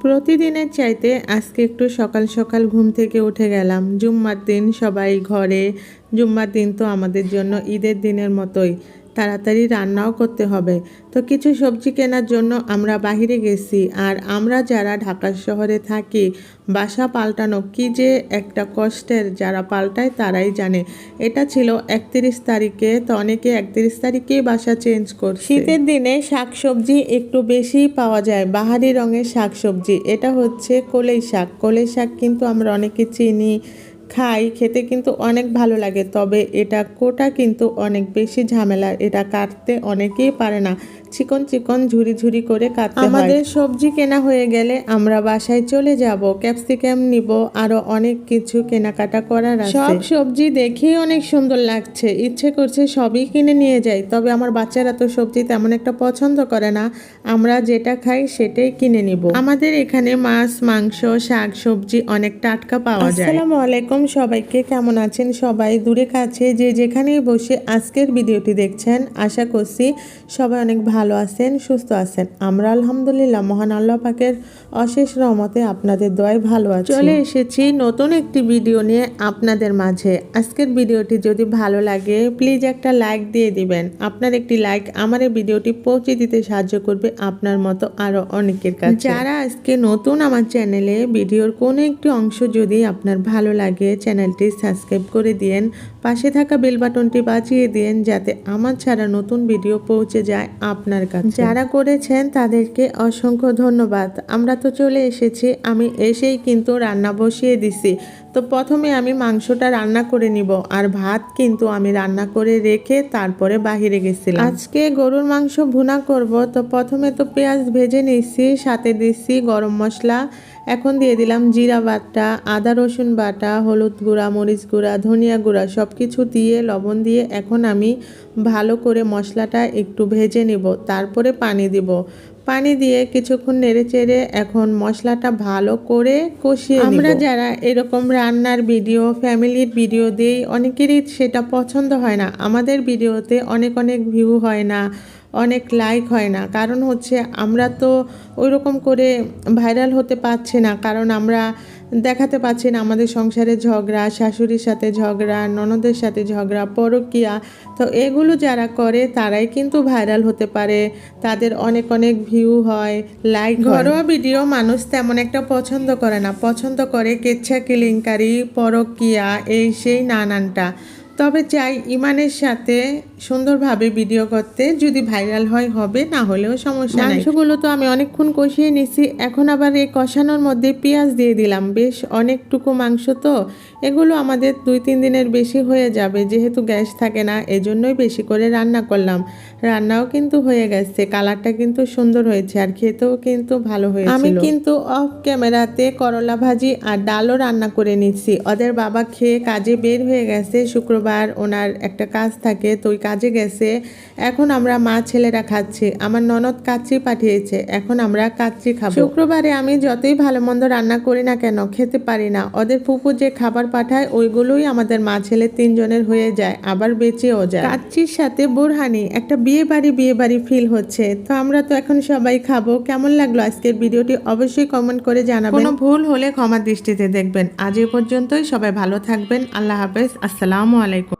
প্রতিদিনের চাইতে আজকে একটু সকাল সকাল ঘুম থেকে উঠে গেলাম। জুম্মার দিন সবাই ঘরে, জুম্মার দিন তো আমাদের জন্য ঈদের দিনের মতোই। তাড়াতাড়ি রান্নাও করতে হবে। তো কিছু সবজি কেনার জন্য আমরা বাহিরে গেছি আর আমরা যারা ঢাকা শহরে থাকি, বাসা পাল্টানো কি যে একটা কষ্টের যারা পাল্টায় তারাই জানে। এটা ছিল একত্রিশ তারিখে, তো অনেকে একত্রিশ তারিখেই বাসা চেঞ্জ করছে। শীতের দিনে শাকসবজি একটু বেশিই পাওয়া যায়, বাহারি রঙের শাকসবজি। এটা হচ্ছে কলই শাক। কলই শাক কিন্তু আমরা অনেকে চিনি খাই, খেতে কিন্তু অনেক ভালো লাগে, তবে এটা কোটা কিন্তু অনেক বেশি ঝামেলা। এটা কাটতে অনেকেই পারে না। চিকন চিকন ঝুরি ঝুরি করে কাটতে আমাদের সবজি কেনা হয়ে গেলে আমরা বাসায় চলে যাব ক্যাপসিকাম নিব আরও অনেক কিছু কেনাকাটা করার আছে। সব সবজি দেখেই অনেক সুন্দর লাগছে ইচ্ছে করছে সবই কিনে নিয়ে যাই। তবে আমার বাচ্চারা তো সবজি তেমন একটা পছন্দ করে না আমরা যেটা খাই সেটাই কিনে নিব। আমাদের এখানে মাছ মাংস শাক সবজি অনেক টাটকা পাওয়া যায়। আসসালামু আলাইকুম সবাইকে কেমন আছেন? সবাই দূরে কাছে যে যেখানেই বসে আজকের ভিডিওটি দেখছেন আশা করছি সবাই অনেক ভালো আছেন সুস্থ আছেন? আমরা আলহামদুলিল্লাহ মহান আল্লাহ পাকের অশেষ রহমতে আপনাদের দোয়ায় ভালো আছে। চলে এসেছি নতুন একটি ভিডিও নিয়ে আপনাদের মাঝে। আজকের ভিডিওটি যদি ভালো লাগে প্লিজ একটা লাইক দিয়ে দিবেন। আপনার একটি লাইক আমার এই ভিডিওটি পৌঁছে দিতে সাহায্য করবে আপনার মতো আরও অনেকের কাছে। যারা আজকে নতুন আমার চ্যানেলে ভিডিওর কোনো একটি অংশ যদি আপনার ভালো লাগে চ্যানেলটি সাবস্ক্রাইব করে দিয়েন। পাশে থাকা বেল বাটনটি বাজিয়ে দিন যাতে আমার ছাড়া নতুন ভিডিও পৌঁছে যায় আপনার কাছে। যারা করেছেন তাদেরকে অসংখ্য ধন্যবাদ। আমরা তো চলে এসেছি, আমি এসেই কিন্তু রান্না বসিয়ে দিছি। তো প্রথমে আমি মাংসটা রান্না করে নিব আর ভাত কিন্তু আমি রান্না করে রেখে তারপরে বাহিরে গেছিলাম। আজকে গরুর মাংস ভুনা করব, তো প্রথমে তো পেঁয়াজ ভেজে নিচ্ছি সাথে দিচ্ছি গরম মশলা এখন দিয়ে দিলাম জিরা বাটা, আদা রসুন বাটা, হলুদ গুঁড়া, মরিচ গুঁড়া, ধনিয়া গুঁড়া সব কিছু দিয়ে লবণ দিয়ে এখন আমি ভালো করে মশলাটা একটু ভেজে নেব, তারপরে পানি দিব। পানি দিয়ে কিছুক্ষণ নেড়ে চেড়ে এখন মশলাটা ভালো করে কষিয়ে আমরা যারা এরকম রান্নার ভিডিও, ফ্যামিলির ভিডিও দিই, অনেকেরই সেটা পছন্দ হয় না। আমাদের ভিডিওতে অনেক অনেক ভিউ হয় না। অনেক লাইক হয় না। কারণ হচ্ছে আমরা তো ওই রকম করে ভাইরাল হতে পারছি না। কারণ আমরা দেখাতে পাচ্ছি না আমাদের সংসারে ঝগড়া শাশুড়ির সাথে ঝগড়া ননদের সাথে ঝগড়া পরকিয়া। তো এগুলো যারা করে তারাই কিন্তু ভাইরাল হতে পারে। তাদের অনেক অনেক ভিউ হয় লাইক ঘরোয়া ভিডিও মানুষ তেমন একটা পছন্দ করে না। পছন্দ করে কেচ্ছা কেলেঙ্কারি পরকিয়া এই সেই নানানটা। তবে চাই ইমানের সাথে সুন্দরভাবে ভিডিও করতে যদি ভাইরাল হয় হবে না হলেও সমস্যা নাই। মাংসগুলো তো আমি অনেকক্ষণ কষিয়ে নিছি এখন আবার এই কষানোর মধ্যে পেঁয়াজ দিয়ে দিলাম। বেশ অনেকটুকু মাংস তো এগুলো আমাদের দুই তিন দিনের বেশি হয়ে যাবে যেহেতু গ্যাস থাকে না এজন্যই বেশি করে রান্না করলাম। রান্নাও কিন্তু হয়ে গেছে কালারটা কিন্তু সুন্দর হয়েছে আর খেতেও কিন্তু ভালো হয়েছে আমি কিন্তু অফ ক্যামেরাতে করলা ভাজি আর ডালও রান্না করে নিচ্ছি। ওদের বাবা খেয়ে কাজে বের হয়ে গেছে শুক্রবার ওনার একটা কাজ থাকে তো ওই কাজে গেছে। এখন আমরা মা ছেলেরা খাচ্ছি। আমার ননদ কাচ্চি পাঠিয়েছে। এখন আমরা কাচ্চি খাব। শুক্রবারে আমি যতই ভালো মন্দ রান্না করি না কেন, খেতে পারি না। ওদের ফুপু যে খাবার পাঠায়, ওইগুলোই আমাদের মা ছেলে তিনজনের হয়ে যায়, আবার বেঁচেও যায়। কাচ্চির সাথে বোরহানি, একটা বিয়ে বাড়ি বিয়ে বাড়ি ফিল হচ্ছে। তো আমরা তো এখন সবাই খাব। কেমন লাগল আজকের ভিডিওটি? অবশ্যই কমেন্ট করে জানাবেন। কোনো ভুল হলে ক্ষমা দৃষ্টিতে দেখবেন। আজ এ পর্যন্তই। সবাই ভালো থাকবেন। আল্লাহ হাফেজ। আসসালামু আলাইকুম।